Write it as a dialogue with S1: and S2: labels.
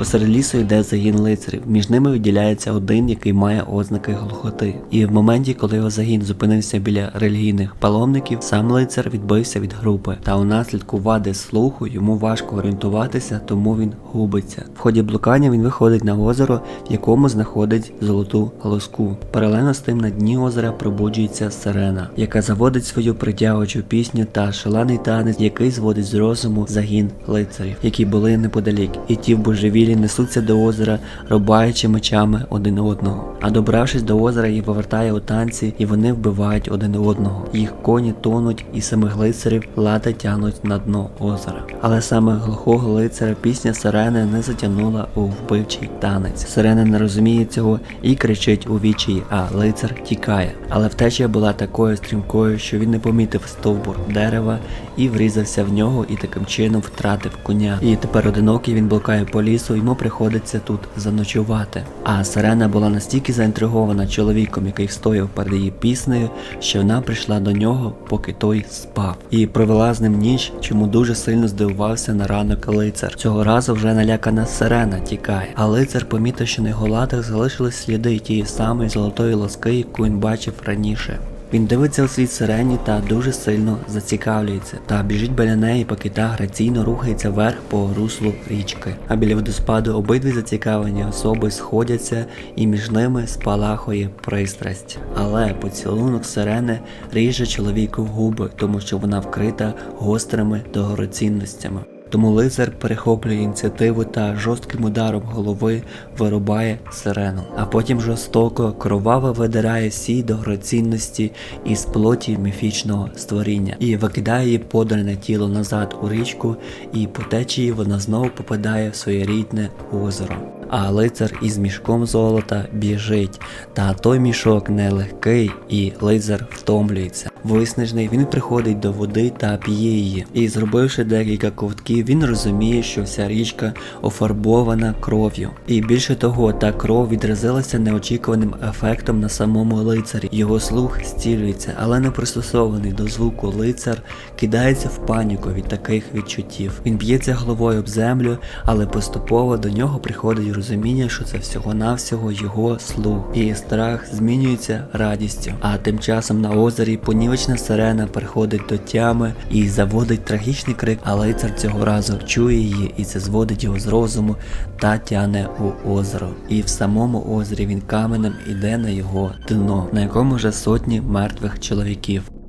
S1: Посеред лісу йде загін лицарів. Між ними виділяється один, який має ознаки глухоти. І в моменті, коли його загін зупинився біля релігійних паломників, сам лицар відбився від групи. Та у наслідку вади слуху йому важко орієнтуватися, тому він губиться. В ході блукання він виходить на озеро, в якому знаходить золоту лоску. Паралельно з тим на дні озера пробуджується сирена, яка заводить свою притягуючу пісню та шалений танець, який зводить з розуму загін лицарів, які були неподалік, і ті в божевілі несуться до озера, рубаючи мечами один одного. А добравшись до озера, їх повертає у танці, і вони вбивають один одного. Їх коні тонуть, і самих лицарів лати тягнуть на дно озера. Але саме глухого лицаря пісня сирени не затягнула у вбивчий танець. Сирена не розуміє цього і кричить у вічі, а лицар тікає. Але втеча була такою стрімкою, що він не помітив стовбур дерева і врізався в нього, і таким чином втратив коня. І тепер одинокий він блукає по лісу, йому приходиться тут заночувати. А сирена була настільки заінтригована чоловіком, який встояв перед її піснею, що вона прийшла до нього, поки той спав, і провела з ним ніч, чому дуже сильно здивувався на ранок лицар. Цього разу вже налякана сирена тікає. А лицар помітив, що на його латах залишились сліди тієї самої золотої лоски, яку він бачив раніше. Він дивиться у слід сирені та дуже сильно зацікавлюється, та біжить біля неї, поки та граційно рухається вверх по руслу річки. А біля водоспаду обидві зацікавлені особи сходяться, і між ними спалахує пристрасть. Але поцілунок сирени ріже чоловіку в губи, тому що вона вкрита гострими дорогоцінностями. Тому лицар перехоплює ініціативу та жорстким ударом голови вирубає сирену, а потім жорстоко кроваво видирає всі дорогоцінності із плоті міфічного створіння і викидає її подане тіло назад у річку, і по течії вона знову попадає в своє рідне озеро. А лицар із мішком золота біжить, та той мішок нелегкий, і лицар втомлюється. Виснажений він приходить до води та п'є її. І зробивши декілька ковтків, він розуміє, що вся річка офарбована кров'ю. І більше того, та кров відразилася неочікуваним ефектом на самому лицарі. Його слух зцілюється, але не пристосований до звуку лицар кидається в паніку від таких відчуттів. Він б'ється головою об землю, але поступово до нього приходить розуміння, що це всього-навсього його слух, і страх змінюється радістю. А тим часом на озері понівечна сирена приходить до тями і заводить трагічний крик, а лицар цього разу чує її, і це зводить його з розуму та тяне у озеро. І в самому озері він каменем іде на його дно, на якому вже сотні мертвих чоловіків.